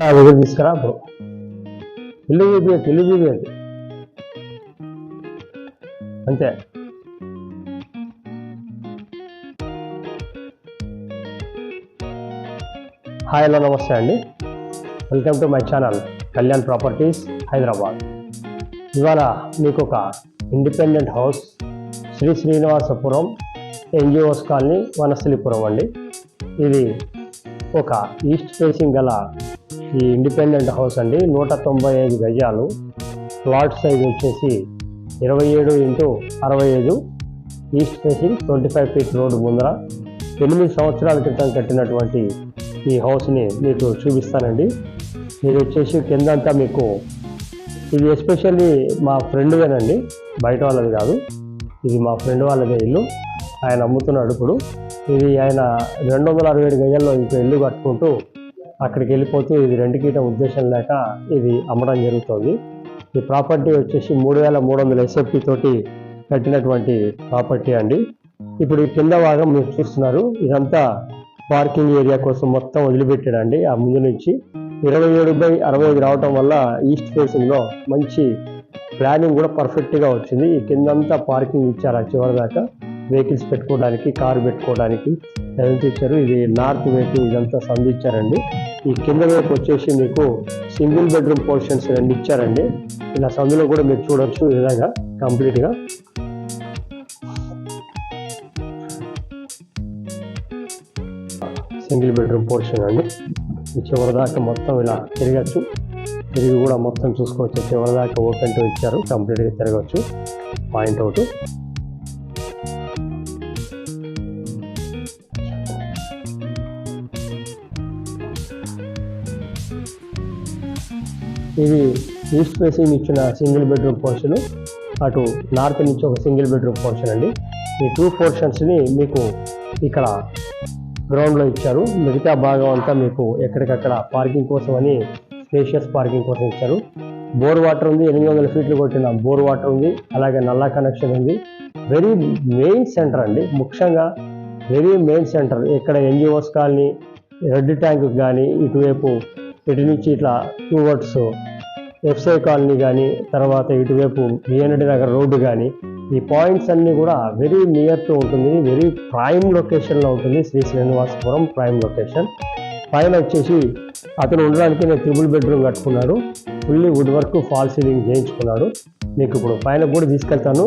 నా దగ్గర తీసుకురా బ్రో. ఇల్లు చూపించదు ఇల్లు అంతే. హాయ్ హలో నమస్తే అండి. Welcome to my channel Kalyan properties Hyderabad. ఇవాళ మీకు ఒక independent house Sri Srinivasapuram NGOs colony Vanasthalipuram అండి. ఇది ఒక ఈస్ట్ ఫేసింగ్ గల ఈ ఇండిపెండెంట్ హౌస్ అండి. నూట తొంభై ఐదు గజాలు. ప్లాట్ సైజ్ వచ్చేసి ఇరవై ఏడు ఇంటూ అరవై ఐదు. East facing twenty five feet road ముందర. ఎనిమిది సంవత్సరాల క్రితం కట్టినటువంటి ఈ హౌస్ని మీకు చూపిస్తానండి. ఇది వచ్చేసి కిందంతా మీకు ఇది ఎస్పెషల్లీ మా ఫ్రెండ్గానండి బయట వాళ్ళది కాదు. ఇది మా ఫ్రెండ్ వాళ్ళదే ఇల్లు. ఆయన అమ్ముతున్నాడు ఇప్పుడు. ఇది ఆయన రెండు వందల అరవై ఏడు గజాల్లో ఇంకో ఇల్లు కట్టుకుంటూ అక్కడికి వెళ్ళిపోతూ ఇది రెండుకీట ఉద్దేశం లేక ఇది అమ్మడం జరుగుతుంది. ఈ ప్రాపర్టీ వచ్చేసి మూడు వేల మూడు వందల ఎస్ఎఫ్టీ తోటి కట్టినటువంటి ప్రాపర్టీ అండి. ఇప్పుడు ఈ కింద భాగం మీరు చూస్తున్నారు. ఇదంతా పార్కింగ్ ఏరియా కోసం మొత్తం వదిలిపెట్టాడండి ఆ ముందు నుంచి. ఇరవై ఏడు బై అరవై ఐదు రావటం వల్ల ఈస్ట్ ఫేసింగ్లో మంచి ప్లానింగ్ కూడా పర్ఫెక్ట్గా వచ్చింది. ఈ కిందంతా పార్కింగ్ ఇచ్చారు ఆ చివరి దాకా. వెహికల్స్ పెట్టుకోవడానికి కారు పెట్టుకోవడానికి హెల్త్ ఇచ్చారు. ఇది నార్త్ వైపు ఇదంతా సందు ఇచ్చారండి ఈ కింద వైపు వచ్చేసి మీకు సింగిల్ బెడ్రూమ్ పోర్షన్స్ రెండు ఇచ్చారండి. ఇలా సందులో కూడా మీరు చూడొచ్చు ఈ విధంగా కంప్లీట్గా సింగిల్ బెడ్రూమ్ పోర్షన్ అండి. చివరిదాకా దాకా మొత్తం ఇలా తిరగచ్చు. తిరిగి కూడా మొత్తం చూసుకోవచ్చు. చివరిదాకా ఓపెన్ టు ఇచ్చారు. కంప్లీట్గా తిరగచ్చు. పాయింట్ అవుట్ ఇది ఈస్ట్ ఫేసింగ్ ఇచ్చిన సింగిల్ బెడ్రూమ్ పోర్షన్ అటు నార్త్ నుంచి ఒక సింగిల్ బెడ్రూమ్ పోర్షన్ అండి. ఈ టూ పోర్షన్స్ని మీకు ఇక్కడ గ్రౌండ్లో ఇచ్చారు. మిగతా భాగం అంతా మీకు ఎక్కడికక్కడ పార్కింగ్ కోసం అని స్పేషియస్ పార్కింగ్ కోసం ఇచ్చారు. బోర్ వాటర్ ఉంది ఎనిమిది వందల ఫీట్లు కొట్టిన బోర్ వాటర్ ఉంది అలాగే నల్లా కనెక్షన్ ఉంది. వెరీ మెయిన్ సెంటర్ అండి. ముఖ్యంగా వెరీ మెయిన్ సెంటర్ ఇక్కడ ఎన్జిఓస్ కాలనీ రెడ్ ట్యాంక్ కానీ ఇటువైపు ఇటు నుంచి ఇట్లా టూ వర్డ్స్ ఎఫ్సై కాలనీ కానీ తర్వాత ఇటువైపు బిఎన్డి నగర్ రోడ్డు కానీ ఈ పాయింట్స్ అన్నీ కూడా వెరీ నియర్ టు ఉంటుంది. వెరీ ప్రైమ్ లొకేషన్లో ఉంటుంది. శ్రీ శ్రీనివాసపురం ప్రైమ్ లొకేషన్ పైన వచ్చేసి అతను ఉండడానికి నేను ట్రిపుల్ బెడ్రూమ్ కట్టుకున్నాడు fully wood work false ceiling చేయించుకున్నాడు. మీకు ఇప్పుడు పైన కూడా తీసుకెళ్తాను.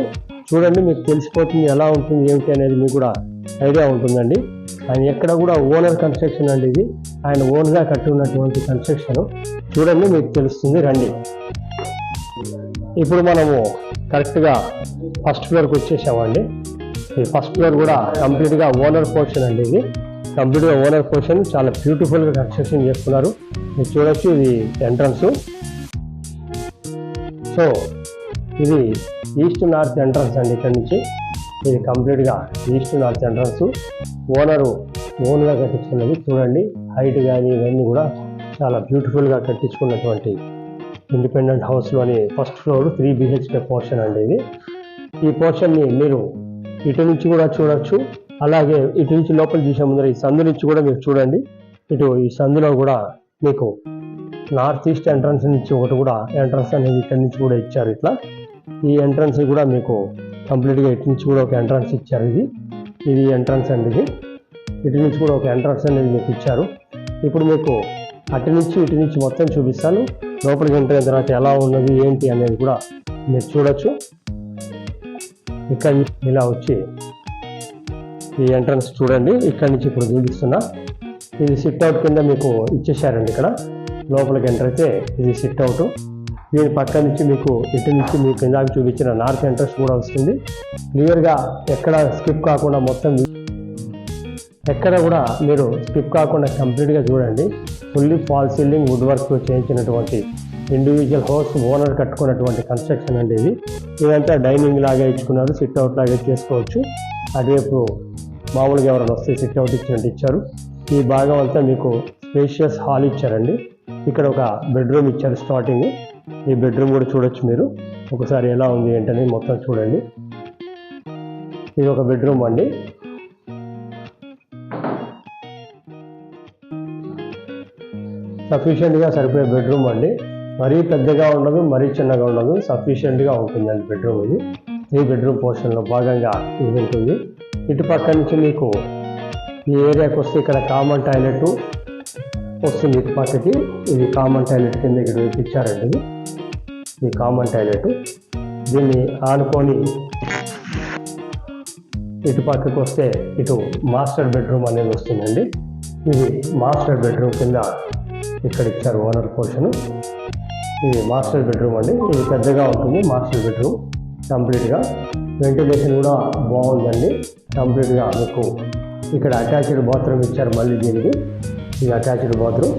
చూడండి మీకు తెలిసిపోతుంది ఎలా ఉంటుంది ఏమిటి అనేది మీకు కూడా ఐడియా ఉంటుందండి. ఆయన ఎక్కడ కూడా ఓనర్ కన్స్ట్రక్షన్ అండి ఇది. ఆయన ఓన్గా కట్టి ఉన్నటువంటి కన్స్ట్రక్షన్. చూడండి మీకు తెలుస్తుంది. రండి. ఇప్పుడు మనము కరెక్ట్గా ఫస్ట్ ఫ్లోర్కి వచ్చేసామండి. ఈ ఫస్ట్ ఫ్లోర్ కూడా కంప్లీట్గా ఓనర్ పోర్షన్ అండి ఇది. కంప్లీట్గా ఓనర్ పోర్షన్ చాలా బ్యూటిఫుల్గా కన్స్ట్రక్షన్ చేసుకున్నారు మీరు చూడొచ్చు ఇది ఎంట్రన్స్. సో ఇది ఈస్ట్ నార్త్ ఎంట్రన్స్ అండి ఇక్కడ నుంచి. ఇది కంప్లీట్గా ఈస్ట్ నార్త్ ఎంట్రన్స్ ఓనరు ఓన్గా కట్టించుకున్నది చూడండి. హైట్ కానీ ఇవన్నీ కూడా చాలా బ్యూటిఫుల్గా కట్టించుకున్నటువంటి independent హౌస్లోని first floor three BHK portion అండి ఇది. ఈ పోర్షన్ని మీరు ఇటు నుంచి కూడా చూడొచ్చు. అలాగే ఇటు నుంచి లోపల చూసే ముందర ఈ సందు నుంచి కూడా మీరు చూడండి. ఇటు ఈ సందులో కూడా మీకు నార్త్ ఈస్ట్ ఎంట్రన్స్ నుంచి ఒకటి కూడా ఎంట్రన్స్ అనేది ఇక్కడి నుంచి కూడా ఇచ్చారు ఇట్లా. ఈ ఎంట్రన్స్ కూడా మీకు కంప్లీట్గా ఇటు నుంచి కూడా ఒక ఎంట్రన్స్ ఇచ్చారు ఇది. ఇది ఎంట్రన్స్ అండి ఇది. ఇటు నుంచి కూడా ఒక ఎంట్రన్స్ అనేది మీకు ఇచ్చారు. ఇప్పుడు మీకు అటు నుంచి ఇటు నుంచి మొత్తం చూపిస్తాను. లోపలికి ఎంటర్ తర్వాత ఎలా ఉన్నది ఏంటి అనేది కూడా మీరు చూడొచ్చు. ఇక్కడ నుంచి ఇలా వచ్చి ఈ ఎంట్రన్స్ చూడండి. ఇక్కడ నుంచి ఇప్పుడు చూపిస్తున్నా. ఇది సిట్ అవుట్ కింద మీకు ఇచ్చేసారండి ఇక్కడ. లోపలికి ఎంటర్ అయితే ఇది సిట్ అవుట్ దీని పక్క నుంచి మీకు ఇటు నుంచి మీకు ఇందాక చూపించిన నార్త్ ఎంట్రన్స్ కూడా వస్తుంది. క్లియర్గా ఎక్కడ స్కిప్ కాకుండా మొత్తం ఎక్కడ కూడా మీరు స్కిప్ కాకుండా కంప్లీట్గా చూడండి. Fully fall ceiling wood work చేయించినటువంటి individual house owner కట్టుకున్నటువంటి కన్స్ట్రక్షన్ అండి ఇది. ఇదంతా డైనింగ్ లాగా ఇచ్చుకున్నారు సిట్ అవుట్ లాగా చేసుకోవచ్చు. అటువైపు మామూలుగా ఎవరైనా వస్తే సిట్ అవుట్ ఇచ్చినట్టు ఇచ్చారు. ఈ భాగం అంతా మీకు స్పేషియస్ హాల్ ఇచ్చారండి. ఇక్కడ ఒక బెడ్రూమ్ ఇచ్చారు స్టార్టింగ్ ఈ బెడ్రూమ్ కూడా చూడొచ్చు మీరు. ఒకసారి ఎలా ఉంది ఏంటని మొత్తం చూడండి. ఇది ఒక బెడ్రూమ్ అండి. సఫిషియెంట్గా సరిపోయే బెడ్రూమ్ అండి. మరీ పెద్దగా ఉండదు మరీ చిన్నగా ఉండదు. సఫిషియెంట్గా ఉంటుందండి బెడ్రూమ్ ఇది. ఈ బెడ్రూమ్ పోర్షన్లో భాగంగా ఇది ఉంటుంది. ఇటు పక్క నుంచి మీకు ఈ ఏరియాకి వస్తే ఇక్కడ కామన్ టాయిలెట్ వస్తుంది ఇటు పక్కకి. ఇది కామన్ టాయిలెట్ కింద ఇక్కడ ఇచ్చారండి ఇది. ఇది కామన్ టాయిలెట్. దీన్ని ఆనుకొని ఇటు పక్కకు వస్తే ఇటు మాస్టర్ బెడ్రూమ్ అనేది వస్తుందండి. ఇది మాస్టర్ బెడ్రూమ్ కింద ఇక్కడ ఇచ్చారు ఓనర్ పోర్షన్. ఇది మాస్టర్ బెడ్రూమ్ అండి. ఇది పెద్దగా ఉంటుంది మాస్టర్ బెడ్రూమ్. కంప్లీట్గా వెంటిలేషన్ కూడా బాగుందండి. కంప్లీట్గా మీకు ఇక్కడ అటాచ్డ్ బాత్రూమ్ ఇచ్చారు మళ్ళీ దీనికి. ఇది అటాచ్డ్ బాత్రూమ్.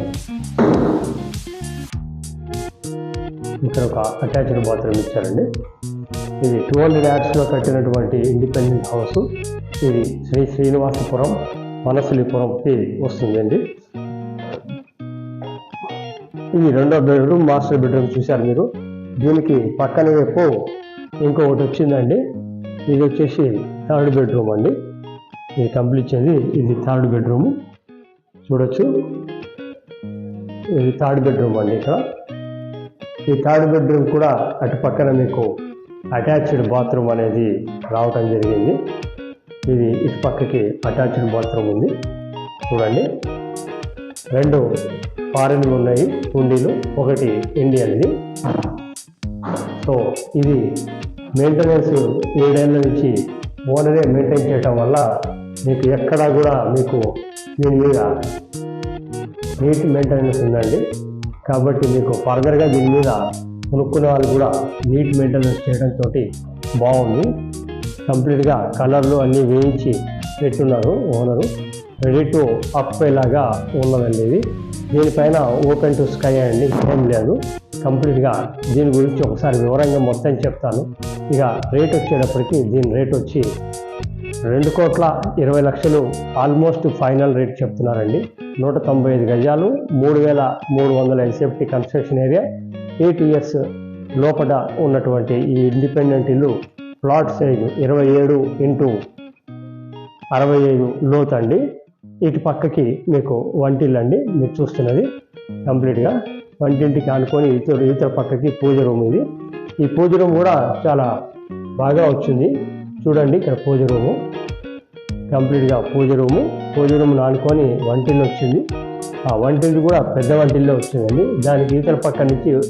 ఇక్కడ ఒక అటాచ్డ్ బాత్రూమ్ ఇచ్చారండి. ఇది టూ హండ్రెడ్ యాడ్స్లో కట్టినటువంటి ఇండిపెండెంట్ హౌస్ ఇది శ్రీ శ్రీనివాసపురం వనసలిపురంకి వస్తుందండి. ఇది రెండో బెడ్రూమ్ మాస్టర్ బెడ్రూమ్ చూశారు మీరు. దీనికి పక్కన వైపు ఇంకొకటి వచ్చిందండి. ఇది వచ్చేసి థర్డ్ బెడ్రూమ్ అండి. ఇది కంప్లీట్ చేసి ఇది థర్డ్ బెడ్రూమ్ చూడొచ్చు. ఇది థర్డ్ బెడ్రూమ్ అండి ఇక్కడ. ఈ థర్డ్ బెడ్రూమ్ కూడా అటు పక్కన మీకు అటాచ్డ్ బాత్రూమ్ అనేది రావటం జరిగింది. ఇది ఇటు పక్కకి అటాచ్డ్ బాత్రూమ్ ఉంది. చూడండి. రెండు ఫారెన్లు ఉన్నాయి హుండీలు. ఒకటి ఇండియన్ది సో ఇది మెయింటెనెన్స్ ఏడేళ్ళ నుంచి ఓనరే మెయింటైన్ చేయటం వల్ల మీకు ఎక్కడా కూడా మీకు దీని మీద నీట్ మెయింటెనెన్స్ ఉందండి. కాబట్టి మీకు ఫర్దర్గా దీని మీద కొనుక్కునే వాళ్ళు కూడా నీట్ మెయింటెనెన్స్ చేయడంతో బాగుంది. కంప్లీట్గా కలర్లు అన్నీ వేయించి పెట్టున్నారు ఓనరు. రెడీ టు అప్ లాగా ఉన్నదండి ఇది. దీనిపైన ఓపెన్ టు స్కై అండి ఏం లేదు. కంప్లీట్గా దీని గురించి ఒకసారి వివరంగా మొత్తం చెప్తాను. ఇక రేట్ వచ్చేటప్పటికి దీని రేట్ వచ్చి రెండు కోట్ల ఇరవై లక్షలు ఆల్మోస్ట్ ఫైనల్ రేట్ చెప్తున్నారండి. నూట తొంభై ఐదు గజాలు మూడు వేల మూడు వందల SFT construction area eight years లోపల ఉన్నటువంటి ఈ ఇండిపెండెంట్ ఇల్లు ప్లాట్ సైజు ఇరవై ఏడు ఇంటూ అరవై ఐదు లోతు అండి. ఇటు పక్కకి మీకు వంటిల్లు అండి మీరు చూస్తున్నది కంప్లీట్గా. వంటింటికి ఆనుకొని ఇతర ఇతర పక్కకి పూజ రూమ్ ఇది. ఈ పూజ రూమ్ కూడా చాలా బాగా వచ్చింది. చూడండి ఇక్కడ పూజ రూము. కంప్లీట్గా పూజ రూము. పూజ రూమ్ ఆనుకొని వంటిల్లు వచ్చింది. ఆ వంటిల్లు కూడా పెద్ద వంటిల్లో వచ్చిందండి. దానికి ఇతర పక్క నుంచి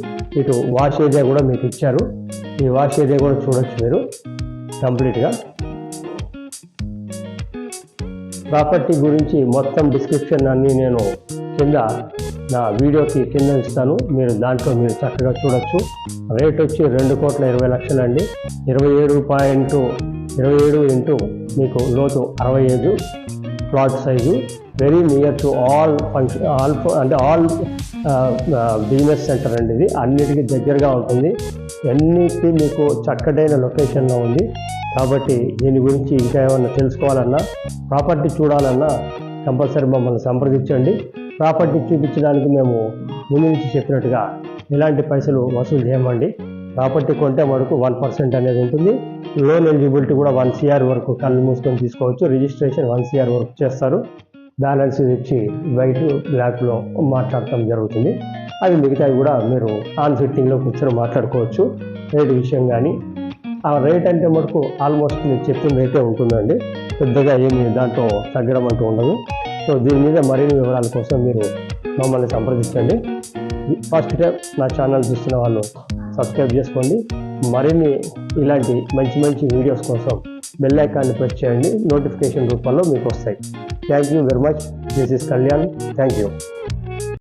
ఇటు వాష్ ఏరియా కూడా మీకు ఇచ్చారు. ఈ వాష్ ఏరియా కూడా చూడొచ్చు మీరు కంప్లీట్గా. ప్రాపర్టీ గురించి మొత్తం డిస్క్రిప్షన్ అన్నీ నేను కింద నా వీడియోకి కింద ఇస్తాను. మీరు దాంట్లో మీరు చక్కగా చూడొచ్చు. రేట్ వచ్చి రెండు కోట్ల ఇరవై లక్షలండి. ఇరవై ఏడు పాయింట్ ఇరవై ఏడు ఇంటూ మీకు లోతు అరవై ఐదు plot size. Very near to all function all అంటే ఆల్ బిజినెస్ సెంటర్ అండి ఇది. అన్నిటికీ దగ్గరగా ఉంటుంది. అన్నిటికీ మీకు చక్కటైన లొకేషన్లో ఉంది. కాబట్టి దీని గురించి ఇంకా ఏమన్నా తెలుసుకోవాలన్నా ప్రాపర్టీ చూడాలన్నా కంపల్సరీ మమ్మల్ని సంప్రదించండి. ప్రాపర్టీ చూపించడానికి మేము ముందు నుంచి చెప్పినట్టుగా ఎలాంటి పైసలు వసూలు చేయమండి. ప్రాపర్టీ కొంటే మనకు వన్ పర్సెంట్ అనేది ఉంటుంది. లోన్ ఎలిజిబిలిటీ కూడా వన్ సిఆర్ వరకు కళ్ళు మూసుకొని తీసుకోవచ్చు. రిజిస్ట్రేషన్ వన్ సిఆర్ వరకు చేస్తారు. బ్యాలెన్స్ ఇచ్చి వైట్ బ్లాక్లో మాట్లాడటం జరుగుతుంది. అది మిగతావి కూడా మీరు ఆన్ సిట్టింగ్లో కూర్చొని మాట్లాడుకోవచ్చు. రేటు విషయం కానీ ఆ రేట్ అంటే మటుకు ఆల్మోస్ట్ మీరు చెప్పిన రేటే ఉంటుందండి. పెద్దగా ఏమి దాంట్లో తగ్గడం అంటూ ఉండదు. సో దీని మీద మరిన్ని వివరాల కోసం మీరు మమ్మల్ని సంప్రదించండి. ఫస్ట్ టైం నా ఛానల్ చూస్తున్న వాళ్ళు సబ్స్క్రైబ్ చేసుకోండి. మరిన్ని ఇలాంటి మంచి మంచి వీడియోస్ కోసం బెల్ ఐకాన్ని ప్రెస్ చేయండి. నోటిఫికేషన్ రూపంలో మీకు వస్తాయి. Thank you very much this is Kalyan thank you